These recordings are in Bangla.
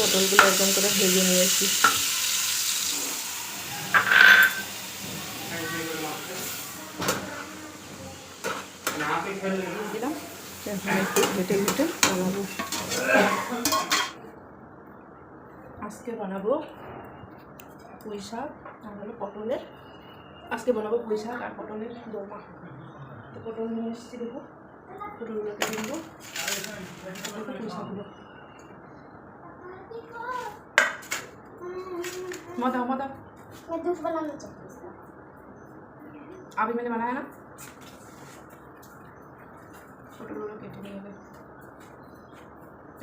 একদম করে ভেজে নিয়েছি। আজকে বানাবো পুঁই শাক আর হলো পটলের। আজকে বানাবো পুঁই শাক আর পটলের দোরমা। তো পটল নিয়ে এসেছি দেখো। পটলগুলো কেটে নেব পুঁই শাকগুলো। मत आओ मत आओ मैं दूध बनाना चाहती हूँ इसका। अभी मैंने बनाया ना পটলগুলো কেটে নিয়ে গেলে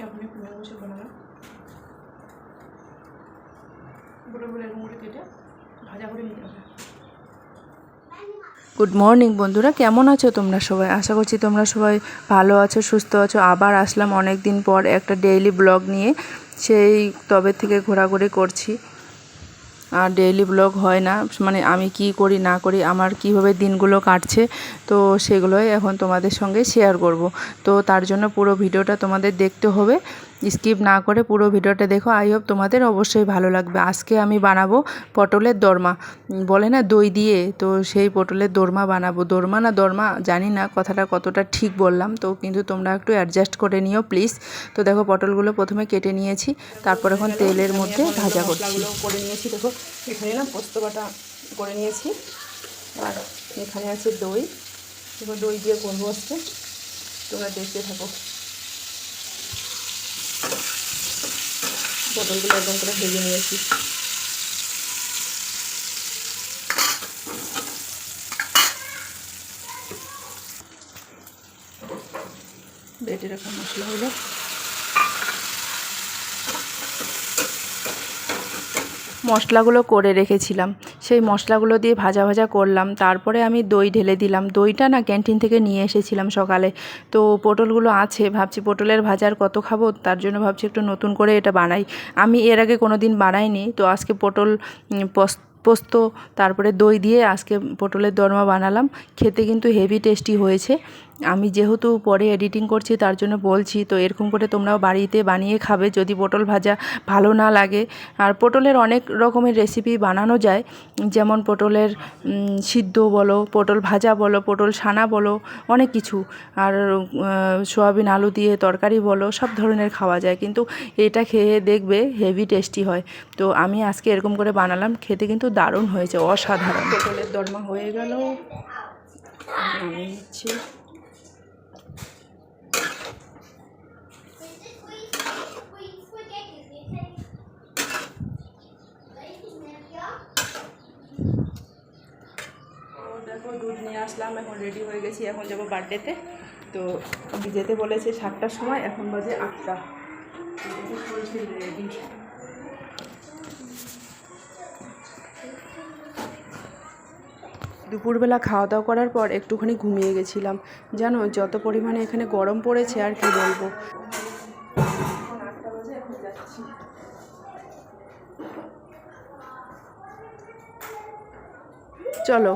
এখন একটু মেয়ে বসে বানালাম পটলগুলো এরকম করে কেটে ভাজা করে নিতে হবে গুড মর্নিং বন্ধুরা কেমন আছো তোমরা সবাই আশা করছি তোমরা সবাই ভালো আছো সুস্থ আছো আবার আসলাম অনেক দিন পর একটা ডেইলি ব্লগ নিয়ে সেই তবে থেকে ঘোরাঘুরি করছি আর ডেইলি ব্লগ হয় না। মানে আমি কি করি, না করি, আমার কীভাবে দিনগুলো কাটছে, তো সেগুলোই এখন তোমাদের সঙ্গে শেয়ার করব। তো তার জন্য পুরো ভিডিওটা তোমাদের দেখতে হবে। স্কিপ না করে পুরো ভিডিওটা দেখো। আই হোপ তোমাদের অবশ্যই ভালো লাগবে। আজকে আমি বানাবো পটলের দরমা। বলে না দই দিয়ে, তো সেই পটলের দরমা বানাবো। দরমা না দরমা, জানি না কথাটা কতটা ঠিক বললাম। তো কিন্তু তোমরা একটু অ্যাডজাস্ট করে নিও প্লিজ তো দেখো পটলগুলো প্রথমে কেটে নিয়েছি, তারপর এখন তেলের মধ্যে ভাজা করছি। করে নিয়েছি, দেখো। এখানে না পোস্ত বাটা করে নিয়েছি। আর এখানে আছে দই। এবার দই দিয়ে করব আজকে। তোমরা দেখতে থাকো। পটলগুলো একদম করে ভেজে নিয়েছি। বেটে রাখা মশলাগুলো। মশলাগুলো করে রেখেছিলাম। সেই মশলাগুলো দিয়ে ভাজা ভাজা করলাম। তারপরে আমি দই ঢেলে দিলাম। দইটা না ক্যান্টিন থেকে নিয়ে এসেছিলাম সকালে। তো পটলগুলো আছে ভাবছি পটলের ভাজার কত খাব? তার জন্য ভাবছি একটু নতুন করে এটা বানাই। আমি এর আগে কোনো দিন বানাইনি। তো আজকে পটল উম, পস- পোস্ত তারপরে দই দিয়ে আজকে পটলের দরমা বানালাম। খেতে কিন্তু হেভি টেস্টি হয়েছে। আমি যেহেতু পরে এডিটিং করছি, তার জন্য বলছি, তো এরকম করে তোমরাও বাড়িতে বানিয়ে খাবে যদি পটল ভাজা ভালো না লাগে। আর পটলের অনেক রকমের রেসিপি বানানো যায়, যেমন পটলের সিদ্ধ বলো, পটল ভাজা বলো, পটল ছানা বলো, অনেক কিছু। আর সোয়াবিন আলু দিয়ে তরকারি বলো, সব ধরনের খাওয়া যায়। কিন্তু এটা খেয়ে দেখবে হেভি টেস্টি হয়। তো আমি আজকে এরকম করে বানালাম, খেতে কিন্তু দারুণ হয়েছে, অসাধারণ। পটলের দরমা হয়ে গেল। নিচ্ছি। দেখো, দুধ নিয়ে আসলাম, এখন রেডি হয়ে গেছি, এখন যাব বার্থডেতে তো। যেতে বলেছে সাতটার সময়, এখন বাজে আটটা। রেডি দুপুরবেলা খাওয়া দাওয়া করার পর একটুখানি ঘুমিয়ে গেছিলাম। জানো, যত পরিমাণে এখানে গরম পড়েছে, আর কি বলব? চলো,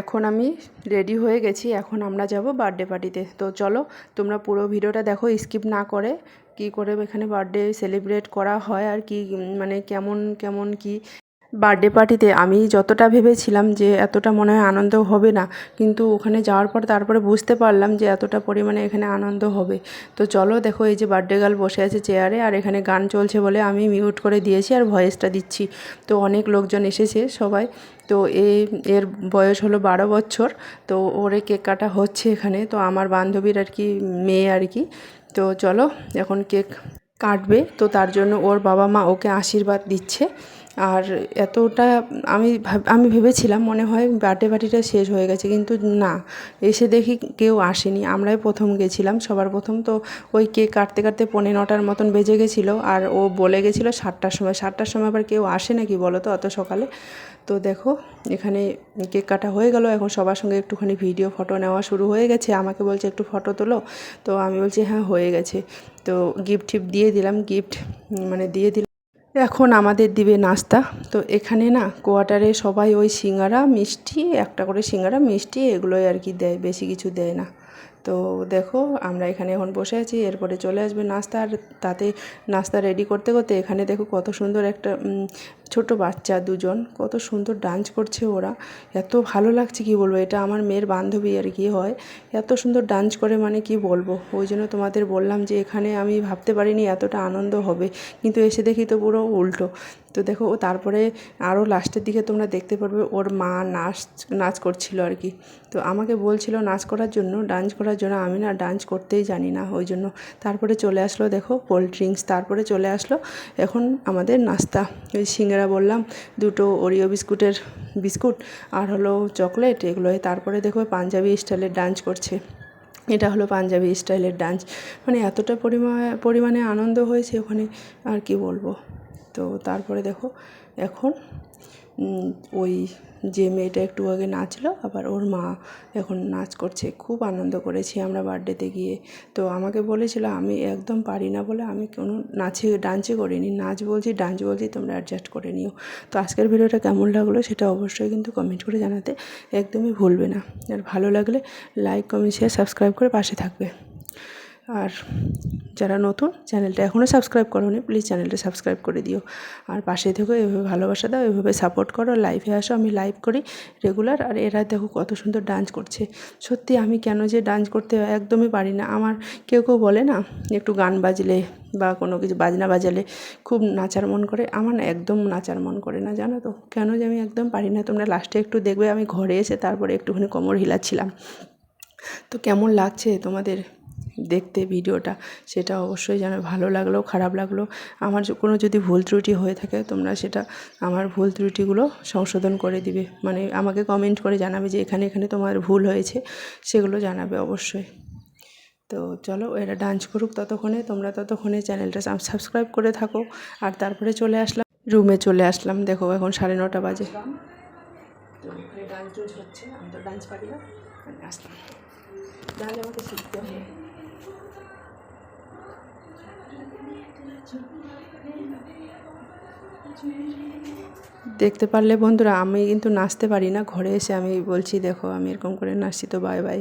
এখন আমি রেডি হয়ে গেছি, এখন আমরা যাব বার্থডে পার্টিতে তো। চলো, তোমরা পুরো ভিডিওটা দেখো স্কিপ না করে কি করে এখানে বার্থডে সেলিব্রেট করা হয় আর কি মানে কেমন কেমন কি বার্থডে পার্টিতে আমি যতটা ভেবেছিলাম যে এতটা মনে হয় আনন্দ হবে না, কিন্তু ওখানে যাওয়ার পর তারপরে বুঝতে পারলাম যে এতটা পরিমাণে এখানে আনন্দ হবে। তো চলো দেখো এই যে বার্থডে গার্ল বসে আছে চেয়ারে, আর এখানে গান চলছে বলে আমি মিউট করে দিয়েছি আর ভয়েসটা দিচ্ছি। তো অনেক লোকজন এসেছে সবাই। তো এ, এর বয়স হলো বারো বছর, তো ওরে কেক কাটা হচ্ছে এখানে। তো আমার বান্ধবীর আর কি মেয়ে আর কি। তো চলো এখন কেক কাটবে। তো তার জন্য ওর বাবা মা ওকে আশীর্বাদ দিচ্ছে। আর এতটা আমি আমি ভেবেছিলাম মনে হয় বার্থডে পার্টিটা শেষ হয়ে গেছে, কিন্তু না। এসে দেখি কেউ আসেনি। আমরাই প্রথম গেছিলাম, সবার প্রথম। তো ওই কেক কাটতে কাটতে পৌনে নটার মতন বেজে গেছিল আর ও বলে গেছিল সাতটার সময়। সাতটার সময় আবার কেউ আসে নাকি বলো তো অত সকালে? তো দেখো, এখানে কেক কাটা হয়ে গেল। এখন সবার সঙ্গে একটুখানি ভিডিও, ফটো নেওয়া শুরু হয়ে গেছে। আমাকে বলছে, একটু ফটো তোলো। তো আমি বলছি হ্যাঁ হয়ে গেছে। তো গিফট টিফট দিয়ে দিলাম। গিফট মানে দিয়ে দিলাম। এখন আমাদের দিবে নাস্তা। তো এখানে না কোয়ার্টারে সবাই ওই সিঙ্গারা, মিষ্টি, একটা করে সিঙ্গারা, মিষ্টি এগুলোই আর কি দেয়, বেশি কিছু দেয় না। তো দেখো আমরা এখানে এখন বসে আছি, এরপরে চলে আসবে নাস্তা। আর তাতে নাস্তা রেডি করতে করতে এখানে দেখো কত সুন্দর একটা ছোট বাচ্চা দুজন, কত সুন্দর ডান্স করছে ওরা। এত ভালো লাগছে, কি বলব? এটা আমার মেয়ের বান্ধবী আর কি হয়। এত সুন্দর ডান্স করে মানে কি বলব? ওই জন্য তোমাদের বললাম যে, এখানে আমি ভাবতে পারিনি এতটা আনন্দ হবে। কিন্তু এসে দেখি তো পুরো উল্টো। তো দেখো, ও তারপরে আরও লাস্টের দিকে তোমরা দেখতে পারবে, ওর মা নাচ নাচ করছিল আর কি। তো আমাকে বলছিল নাচ করার জন্য ডান্স করার জন্য। আমি না ডান্স করতেই জানি না, ওই জন্য। তারপরে চলে আসলো, দেখো কোল্ড ড্রিঙ্কস তারপরে চলে আসলো, এখন আমাদের নাস্তা। ওই সিঙ্গারা বললাম, দুটো ওরিও বিস্কুটের বিস্কুট আর হলো চকলেট এগুলোই। তারপরে দেখবে পাঞ্জাবি স্টাইলের ডান্স করছে। এটা হলো পাঞ্জাবি স্টাইলের ডান্স। মানে এতটা পরিমাণে আনন্দ হয়েছে ওখানে, আর কি বলব? তো তারপরে দেখো, এখন ওই যে মেয়েটা একটু আগে নাচলো, আবার ওর মা এখন নাচ করছে। খুব আনন্দ করেছি আমরা বার্থডেতে গিয়ে। তো আমাকে বলেছিল, আমি একদম পারি না বলে আমি কোনো নাচে, ডান্সে করিনি। নাচ বলছি, ডান্স বলছি, তোমরা অ্যাডজাস্ট করে নিও। তো আজকের ভিডিওটা কেমন লাগল সেটা অবশ্যই কিন্তু কমেন্ট করে জানাতে একদমই ভুলবে না। আর ভালো লাগলে লাইক কমেন্ট শেয়ার সাবস্ক্রাইব করে পাশে থাকবে। আর যারা নতুন, চ্যানেলটা এখনও সাবস্ক্রাইব করোনি প্লিজ চ্যানেলটা সাবস্ক্রাইব করে দিও। আর পাশে থেকেও এভাবে ভালোবাসা দাও, এভাবে সাপোর্ট করো লাইভে আসো, আমি লাইভ করি রেগুলার আর এরা দেখো কত সুন্দর ডান্স করছে। সত্যি আমি কেন যে ডান্স করতে একদমই পারি না। আমার কেউ কেউ বলে না, একটু গান বাজলে বা কোনো কিছু বাজনা বাজালে খুব নাচার মন করে। আমার না একদম নাচার মন করে না, জানো তো। কেন যে আমি একদম পারি না। তোমরা লাস্টে একটু দেখবে, আমি ঘরে এসে তারপরে একটুখানি কোমর হিলাচ্ছিলাম। তো কেমন লাগছে তোমাদের? দেখতে ভিডিওটা, সেটা অবশ্যই যেন ভালো লাগল, খারাপ লাগল। আমার কোনো যদি ভুল ত্রুটি হয়ে থাকে, তোমরা সেটা আমার ভুল ত্রুটিগুলো সংশোধন করে দিবে। মানে আমাকে কমেন্ট করে জানাবে যে এখানে এখানে তোমার ভুল হয়েছে, সেগুলো জানাবে অবশ্যই। তো চলো, এরা ডান্স করুক ততক্ষণে, তোমরা ততক্ষণে চ্যানেলটা সাবস্ক্রাইব করে থাকো। আর তারপরে চলে আসলাম রুমে চলে আসলাম। দেখো, এখন সাড়ে নটা বাজে। তো ওখানে ডান্স হচ্ছে, আমি তো ডান্স পারি না আসলাম। তাহলে আমাকে শিখতে হবে। দেখতে পারলে বন্ধুরা, আমি কিন্তু নাচতে পারি না। ঘরে এসে আমি বলছি, দেখো, আমি এরকম করে নাচছি, তো বাই বাই